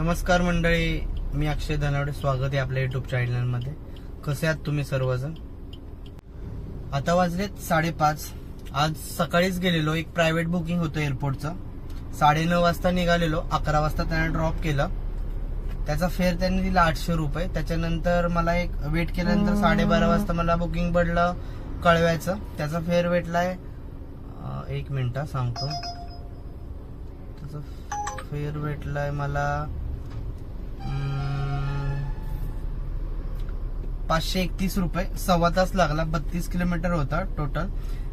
नमस्कार मंडळी मी अक्षय धनावडे. स्वागत आहे आपल्या युट्यूब चॅनलमध्ये कसे आहात तुम्ही सर्वजण? आता वाजलेत साडेपाच. आज सकाळीच गेलेलो. एक प्रायव्हेट बुकिंग होतं एअरपोर्टचं साडेनऊ वाजता निघालेलो. अकरा वाजता त्याने ड्रॉप केलं. त्याचा फेअर त्यांनी दिला आठशे रुपये. त्याच्यानंतर मला एक वेट केल्यानंतर साडेबारा वाजता मला बुकिंग पडलं कळव्याचं. त्याचा फेअर भेटलाय अं, एक मिनिट सांगतो. त्याचा फेअर भेटलाय मला पाचशे एकतीस रुपये. सव्वा तास लागला. बत्तीस किलोमीटर होता टोटल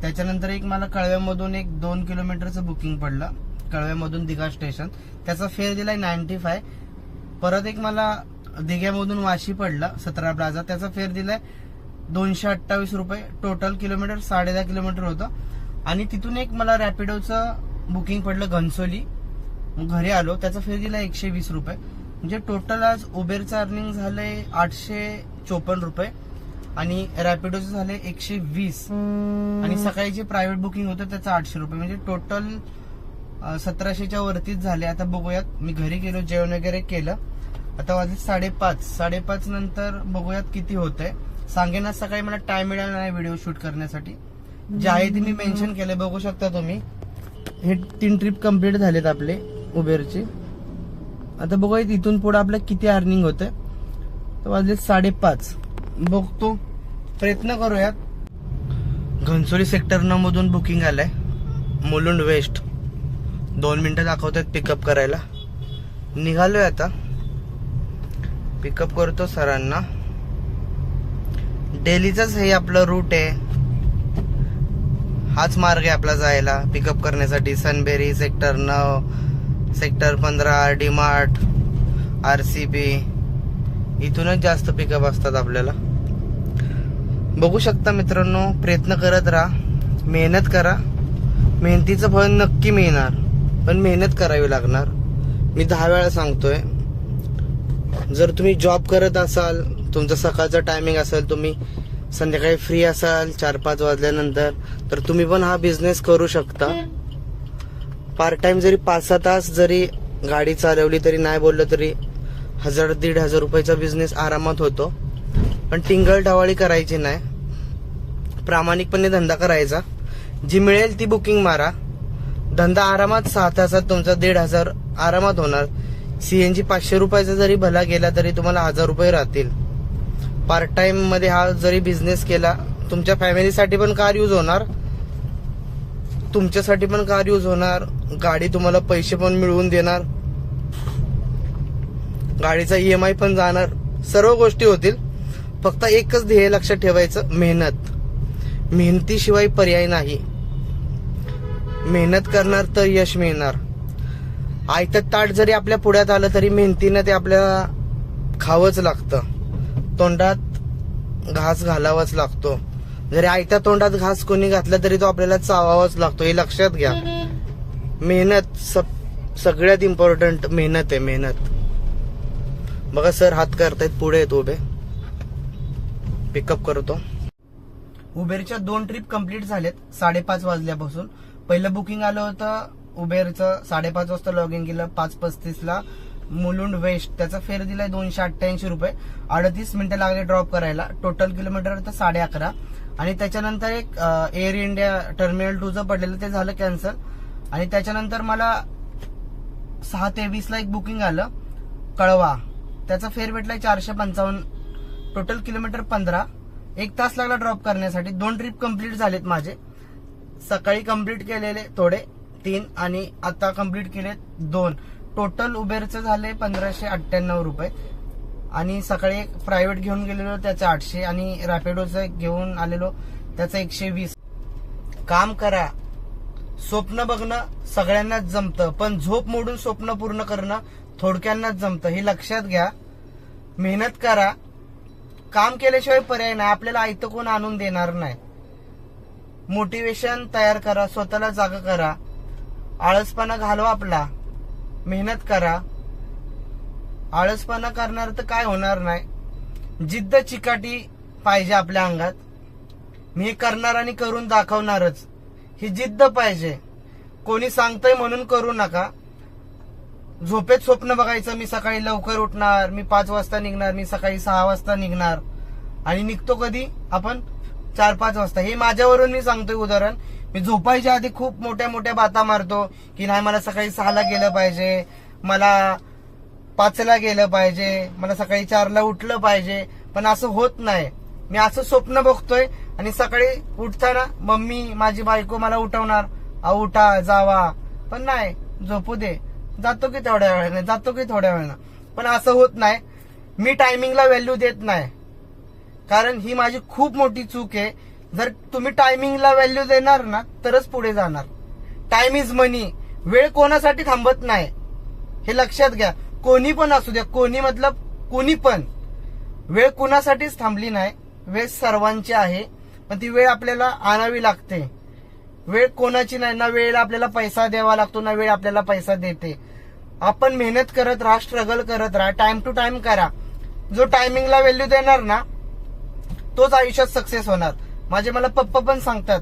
त्याच्यानंतर एक मला कळव्यामधून एक दोन किलोमीटरचं बुकिंग पडलं. कळव्यामधून दिघा स्टेशन त्याचा फेअर दिलाय नाईन्टी फाय परत एक मला दिघ्यामधून वाशी पडला सतरा प्लाझा त्याचा फेअर दिलाय दोनशे अठ्ठावीस रुपये. टोटल किलोमीटर साडे दहा किलोमीटर होतं. आणि तिथून एक मला रॅपिडोचं बुकिंग पडलं घनसोली. घरी आलो. त्याचा फेअर दिला एकशे वीस रुपये. म्हणजे टोटल आज उबेरचं अर्निंग झालंय आठशे चोपन्न रुपये आणि रॅपिडोचं झाले एकशे वीस. आणि सकाळी जे प्रायव्हेट बुकिंग होतं त्याचं आठशे रुपये. म्हणजे टोटल सतराशेच्या वरतीच झाले. आता बघूयात. मी घरी गेलो जेवण वगैरे केलं. आता वाजले साडेपाच. साडेपाच नंतर बघूयात किती होत आहे सांगेन आज सकाळी मला टाइम मिळाला नाही व्हिडिओ शूट करण्यासाठी. जे आहे ते मी मेन्शन केले बघू शकता तुम्ही. हे तीन ट्रिप कंप्लीट झालेत आपले उबेरचे आता बघूया इथून पुढे आपलं किती अर्निंग होते तर वाजले साडेपाच. बघतो. प्रयत्न करूयात. घनसोली सेक्टर न मधून बुकिंग आलंय. मुलुंड वेस्ट दोन मिनिटं दाखवतात पिकअप करायला. निघालोय आता. पिकअप करतो सरांना. डेलीचाच हे आपलं रूट आहे. हाच मार्ग आहे आपला जायला. पिकअप करण्यासाठी सनबेरी सेक्टर नऊ सेक्टर पंधरा डीमार्ट आर सी बी. इथूनच जास्त पिकअप असतात आपल्याला. बघू शकता मित्रांनो प्रयत्न करत राहा. मेहनत करा. मेहनतीचं फळ नक्की मिळणार. पण मेहनत करावी लागणार. मी दहा वेळा सांगतोय. जर तुम्ही जॉब करत असाल तुमचं सकाळचं टायमिंग असेल तुम्ही संध्याकाळी फ्री असाल चार पाच वाजल्यानंतर तर तुम्ही पण हा बिझनेस करू शकता. पार्ट टाइम जरी पाच सहा तास जरी गाडी चालवली तरी नाही बोललं तरी हजार दीड हजार रुपयाचा बिझनेस आरामात होतो. पण टिंगल ढवाळी करायची नाही. प्रामाणिकपणे धंदा करायचा. जी मिळेल ती बुकिंग मारा. धंदा आरामात सहा तासात तुमचा दीड हजार आरामात होणार. सीएनजी पाचशे रुपयाचा जरी भला गेला तरी तुम्हाला हजार रुपये राहतील. पार्ट टाइममध्ये हा जरी बिझनेस केला तुमच्या फॅमिलीसाठी पण कार यूज होणार. तुमच्यासाठी पण कार यूज होणार. गाडी तुम्हाला पैसे पण मिळवून देणार. गाडीचा ईएमआय पण जाणार. सर्व गोष्टी होतील. फक्त एकच ध्येय लक्षात ठेवायचं मेहनत. मेहनतीशिवाय पर्याय नाही. मेहनत करणार तर यश मिळणार. आयतं ताट जरी आपल्या पुढ्यात आलं तरी मेहनतीनं ते आपल्याला खावंच लागतं. तोंडात घास घालावाच लागतो. जरी आयत्या तोंडात घास कोणी घातला तरी तो आपल्याला चावावाच लागतो. हे लक्षात घ्या. मेहनत स- सगळ्यात इम्पॉर्टंट मेहनत आहे मेहनत. बघा सर हात करतायत पुढे येत उभे. पिकअप करतो. उबेरच्या दोन ट्रिप कंप्लीट झालेत साडेपाच वाजल्यापासून. पहिलं बुकिंग आलं होतं उबेरचं साडेपाच वाजता लॉग इन केलं पाच पस्तीसला मुलुंड वेस्ट. त्याचा फेर दिलाय दोनशे अठ्ठ्याऐंशी रुपये. अडतीस मिनिटं लागले ड्रॉप करायला. टोटल किलोमीटर तर साडे अकरा. आणि त्याच्यानंतर एक एअर इंडिया टर्मिनल टूचं पडलेलं ते झालं कॅन्सल आणि त्याच्यानंतर मला सहा तेवीसला एक बुकिंग आलं कळवा. त्याचा फेर भेटलाय चारशे पंचावन्न. टोटल किलोमीटर पंधरा. एक तास लागला ड्रॉप करण्यासाठी. दोन ट्रिप कंप्लीट झालेत माझे. सकाळी कंप्लीट केलेले थोडे तीन आणि आता कंप्लीट केले दोन. टोटल उबेरचं झाले पंधराशे अठ्ठ्याण्णव रुपये. आणि सकाळी एक प्रायव्हेट घेऊन गेलेलो त्याचे आठशे. आणि रॅपिडोचं घेऊन आलेलो त्याचं एकशे वीस. काम करा. स्वप्न बघणं सगळ्यांनाच जमतं. पण झोप मोडून स्वप्न पूर्ण करणं थोडक्यांनाच जमतं. हे लक्षात घ्या. मेहनत करा. काम केल्याशिवाय पर्याय नाही. आपल्याला आयतं कोण आणून देणार नाही. मोटिवेशन तयार करा. स्वतःला जागा करा. आळसपणा घालवा आपला. मेहनत करा. आळसपणा करणार तर काय होणार नाही. जिद्द चिकाटी पाहिजे आपल्या अंगात. मी करणार आणि करून दाखवणारच. ही जिद्द पाहिजे. कोणी सांगतंय म्हणून करू नका. झोपेत स्वप्न बघायचं मी सकाळी लवकर उठणार मी पाच वाजता निघणार मी सकाळी सहा वाजता निघणार. आणि निघतो कधी? आपण चार पाच वाजता. हे माझ्यावरून मी सांगतोय उदाहरण. मी झोपायच्या आधी खूप मोठ्या मोठ्या बाता मारतो की नाही मला सकाळी सहाला गेलं पाहिजे. मला पाचला गेलं पाहिजे. मला सकाळी चारला उठलं पाहिजे. पण असं होत नाही. मी असं स्वप्न बघतोय. आणि सकाळी उठताना मम्मी माझी बायको मला उठवणार. "आ, उठा जावा. पण नाही झोपू दे. जातो की थोड्या वेळाने जातो की थोड्या वेळानं. पण असं होत नाही. मी टायमिंगला व्हॅल्यू देत नाही. कारण ही माझी खूप मोठी चूक आहे. जर तुम्ही टायमिंगला व्हॅल्यू देणार ना तरच पुढे जाणार. टाइम इज मनी वेळ कोणासाठी थांबत नाही? हे लक्षात घ्या. कोणी पण असू द्या. कोणी मतलब कोणी पण. वेळ कुणासाठीच थांबली नाही. वेळ सर्वांची आहे. पण ती वेळ आपल्याला आणावी लागते. वेळ कोणाची नाही. ना वेळ आपल्याला पैसा द्यावा लागतो ना वेळ आपल्याला पैसा देते. आपण मेहनत करत राहा स्ट्रगल करत राहा टाइम टू टाइम करा. जो टायमिंगला व्हॅल्यू देणार ना तोच आयुष्यात सक्सेस होणार. माझे मला पप्पा पण सांगतात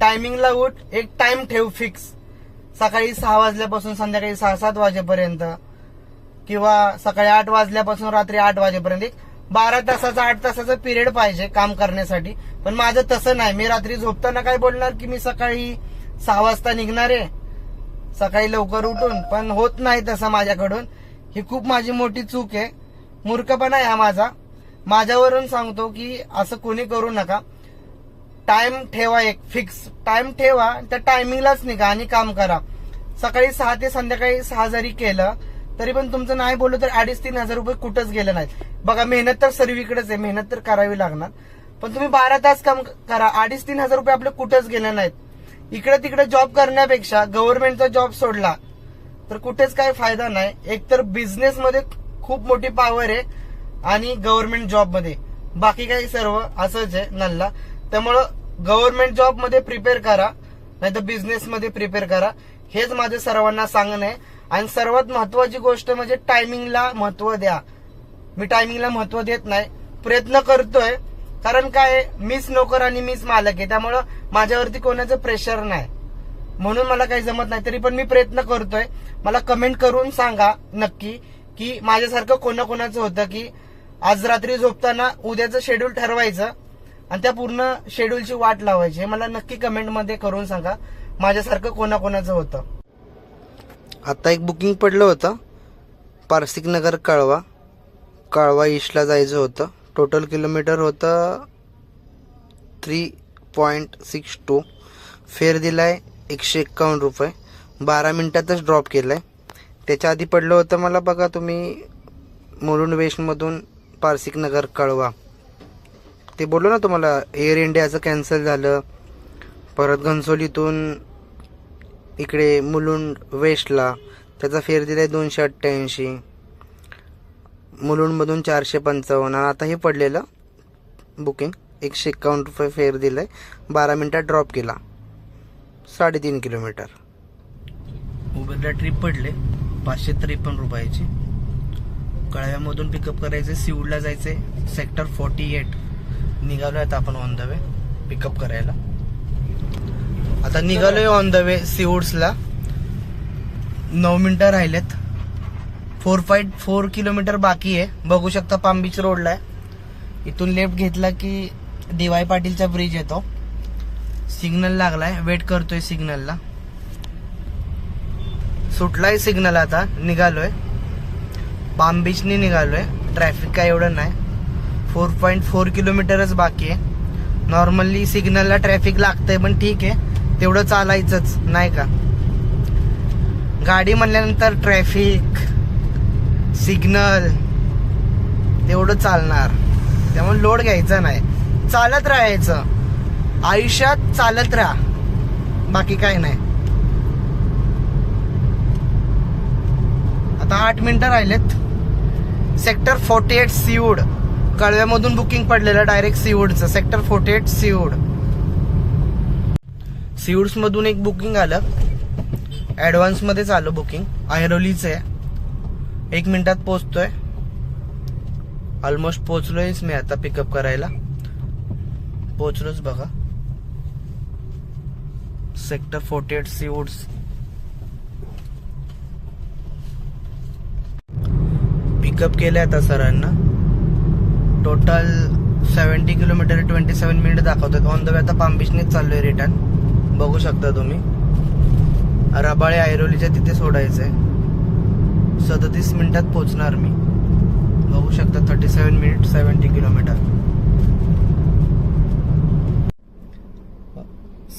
टायमिंगला उठ एक टाइम ठेव फिक्स सकाळी सहा वाजल्यापासून संध्याकाळी सहा सात वाजेपर्यंत किंवा सकाळी आठ वाजल्यापासून रात्री आठ वाजेपर्यंत एक बारा तासाचा आठ तासाचा पिरियड पाहिजे काम करण्यासाठी. पण माझं तसं नाही. मी रात्री झोपताना काय बोलणार की मी सकाळी सहा वाजता निघणार आहे. सकाळी लवकर उठून. पण होत नाही तसं माझ्याकडून. ही खूप माझी मोठी चूक आहे. मूर्खपणा आहे हा माझा. माझ्यावरून सांगतो की असं कोणी करू नका. टाइम ठेवा एक. फिक्स टाइम ठेवा. त्या टायमिंगलाच निघा आणि काम करा. सकाळी सहा ते संध्याकाळी सहा जरी केलं तरी पण तुमचं नाही बोललं तर अडीच तीन हजार रुपये कुठंच गेले नाहीत बघा मेहनत तर सर्वीकडेच आहे. मेहनत तर करावी लागणार. पण तुम्ही बारा तास काम करा. अडीच तीन हजार रुपये आपले कुठंच गेले नाहीत. इकडे तिकडे जॉब करण्यापेक्षा गव्हर्नमेंटचा जॉब सोडला तर कुठेच काही फायदा नाही. एकतर बिझनेसमध्ये खूप मोठी पॉवर आहे आणि गव्हर्नमेंट जॉबमध्ये बाकी काही सर्व असंच आहे नल्ला. त्यामुळं गव्हर्नमेंट जॉबमध्ये प्रिपेअर करा नाही तर बिझनेसमध्ये प्रिपेअर करा. हेच माझं सर्वांना सांगणं आहे. आणि सर्वात महत्वाची गोष्ट म्हणजे टायमिंगला महत्त्व द्या. मी टायमिंगला महत्त्व देत नाही. प्रयत्न करतोय. कारण काय? मीच नोकर आणि मीच मालक आहे. त्यामुळं माझ्यावरती कोणाचं प्रेशर नाही. म्हणून मला काही जमत नाही. तरी पण मी प्रयत्न करतोय. मला कमेंट करून सांगा नक्की की माझ्यासारखं कोणाकोणाचं होतं की आज रात्री झोपताना उद्याचं शेड्यूल ठरवायचं आणि त्या पूर्ण शेड्यूलची वाट लावायची. हे मला नक्की कमेंटमध्ये करून सांगा. माझ्यासारखं कोणाकोणाचं होतं. आता एक बुकिंग पडलं होतं. पारसिक नगर कळवा. कळवा ईस्टला जायचं होतं. टोटल किलोमीटर होतं three point six two fare दिलाय एकशे एक्कावन्न रुपये. बारा मिनटातच ड्रॉप केलाय. त्याच्या आधी पडलं होतं मला बघा तुम्ही मुरुंड वेस्टमधून पारसिक नगर कळवा. ते बोललो ना तुम्हाला एअर इंडियाचं कॅन्सल झालं. परत घनसोलीतून इकडे मुलुंड वेस्टला त्याचा फेर दिला आहे दोनशे अठ्ठ्याऐंशी. मुलुंडमधून चारशे पंचावन्न. आता हे पडलेलं बुकिंग एकशे एक्कावन्न रुपये फेअर आहे बारा मिनटात ड्रॉप केला. साडेतीन किलोमीटर. उबरला ट्रिप पडले. पाचशे त्रेपन्न रुपयाची. कळव्यामधून पिकअप करायचे सिवडला जायचे सेक्टर फोर्टी एट निघालो आहेत आपण ऑन द वे पिकअप करायला. आता निघालोय ऑन द वे सिवूड्सला नऊ मिनिटं राहिलेत. फोर फाईट फोर किलोमीटर बाकी आहे. बघू शकता पाम बीच रोडला आहे. इथून लेफ्ट घेतला की डी पाटीलचा ब्रिज येतो. सिग्नल लागलाय. वेट करतोय सिग्नलला सुटलाय सिग्नल आता. निघालोय. पाम बीचने निघालोय. ट्रॅफिक काय एवढं नाही. फोर पॉईंट फोर किलोमीटरच बाकी आहे. नॉर्मली सिग्नलला ट्रॅफिक लागतंय पण ठीक आहे. तेवढं चालायचंच नाही का? गाडी म्हणल्यानंतर ट्रॅफिक सिग्नल तेवढं चालणार. त्यामुळे लोड घ्यायचा नाही. चालत राहायचं. आयुष्यात चालत राहा. बाकी काय नाही. आता आठ मिनिटं राहिलेत. सेक्टर फोर्टी एट सीवूड कळव्यामधून बुकिंग पडलेलं direct सीवूडचं sector forty eight Seawood Seawoods मधून एक बुकिंग आलं. ऍडव्हान्स मध्येच आलं बुकिंग. ऐरोलीच आहे. एक मिनिटात पोहोचतोय. ऑलमोस्ट पोहोचलोयच मी आता पिकअप करायला. पोहोचलोच बघा. Sector forty eight Seawoods pickup केलं आता सरांना. Total seventy kilometre twenty seven minute दाखवतात ऑन द वे आता पामबिशनीच चाललोय रिटर्न बघू शकता तुम्ही. रबाळे ऐरोलीच्या तिथे सोडायचंय. सदतीस मिनिटात पोहोचणार मी. बघू शकता thirty seven minute seventy kilometre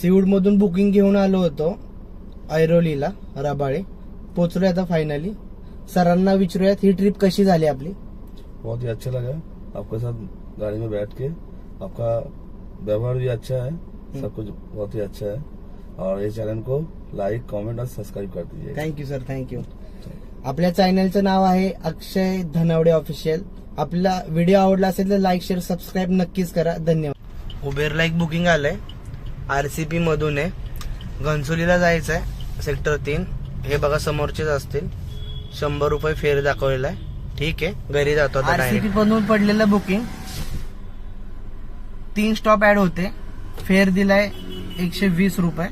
Seawood मधून बुकिंग घेऊन आलो होतो ऐरोलीला रबाळे. पोचलोय आता फायनली सरांना विचारूयात ही ट्रिप कशी झाली आपली? बहुत ही अच्छा लगा। आपके साथ गाड़ी में बैठ के आपका व्यवहार भी अच्छा है। सब कुछ बहुत ही अच्छा है। और ये चैनल को लाइक कमेंट और सब्सक्राइब कर दीजिए। थँक्यू सर थँक्यू आपल्या चॅनलचं नाव आहे अक्षय धनवडे ऑफिशियल. आपला व्हिडिओ आवडला असेल तर लाईक शेअर सबस्क्राईब नक्कीच करा. धन्यवाद. उबेरला एक बुकिंग आलंय. आरसीपी मधून आहे. घनसोलीला जायचंय सेक्टर तीन. हे बघा समोरचेच असतील. शंभर रुपये फेर दाखवलेला आहे. ठीक आहे घरी जातो आता आरसीपी मधून पडलेलं बुकिंग तीन स्टॉप ऍड होते. फेर दिलाय एकशे वीस रुपये.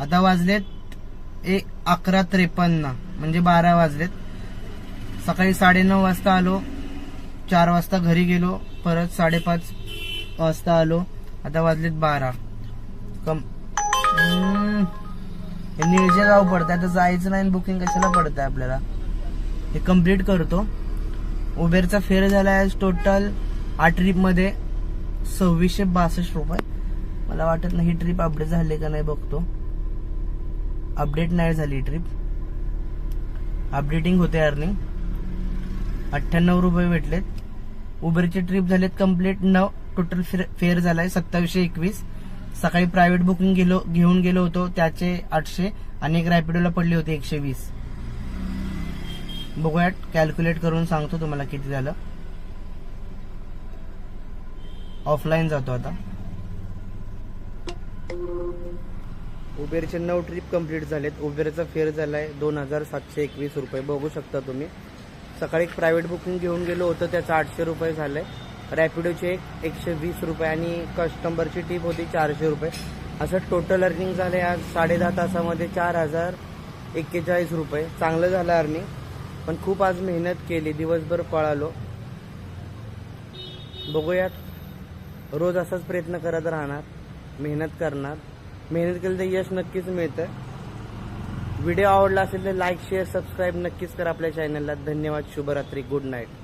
आता वाजलेत एक अकरा त्रेपन्न म्हणजे बारा वाजलेत. सकाळी साडेनऊ वाजता आलो चार वाजता घरी गेलो परत साडेपाच वाजता आलो आता वाजलेत बारा. कम निळजे गाव पडतंय आता जायचं नाही बुकिंग कशाला पडतंय आपल्याला? हे कंप्लीट करतो. उबेरचा फेर झाला आहे टोटल आ ट्रीपमध्ये सव्वीसशे बासष्ट रुपये. मला वाटत नाही ही ट्रिप अपडेट झाली का नाही बघतो. अपडेट नाही झाली ट्रिप. अपडेटिंग होते अर्निंग. अठ्ठ्याण्णव रुपये भेटलेत. उबेरची ट्रिप झालेत कंप्लीट नऊ टोटल फेअर झालाय. सत्तावीसशे एकवीस. सकाळी प्रायव्हेट बुकिंग गेलो घेऊन गेलो होतो. त्याचे आठशे आणि एक रॅपिडोला पडली होती एकशे वीस. बघूयात. कॅल्क्युलेट करून सांगतो तुम्हाला किती झालं. ऑफलाईन जातो आता. उबेरचे नऊ ट्रिप कंप्लीट झालेत. उबेरचा फेअर झालाय दोन हजार सातशे एकवीस रुपये. बघू शकता तुम्ही. सकाळी एक प्रायव्हेट बुकिंग घेऊन गेलो होतं त्याचं आठशे रुपये झालंय. रॅपिडोचे एक एकशे वीस रुपये आणि कस्टमरची टीप होती चारशे रुपये. असं टोटल अर्निंग झाले आज साडेदहा तासामध्ये चार हजार एक्केचाळीस रुपये. चांगलं झालं अर्निंग पण खूप आज मेहनत केली. दिवसभर पळालो. बघूयात. रोज असाच प्रयत्न करत राहणार. मेहनत करणार. मेहनत केली तर यश नक्कीच मिळतं. व्हिडिओ आवडला असेल तर लाईक शेअर सबस्क्राईब नक्कीच करा आपल्या चॅनलला धन्यवाद शुभरात्री गुड नाईट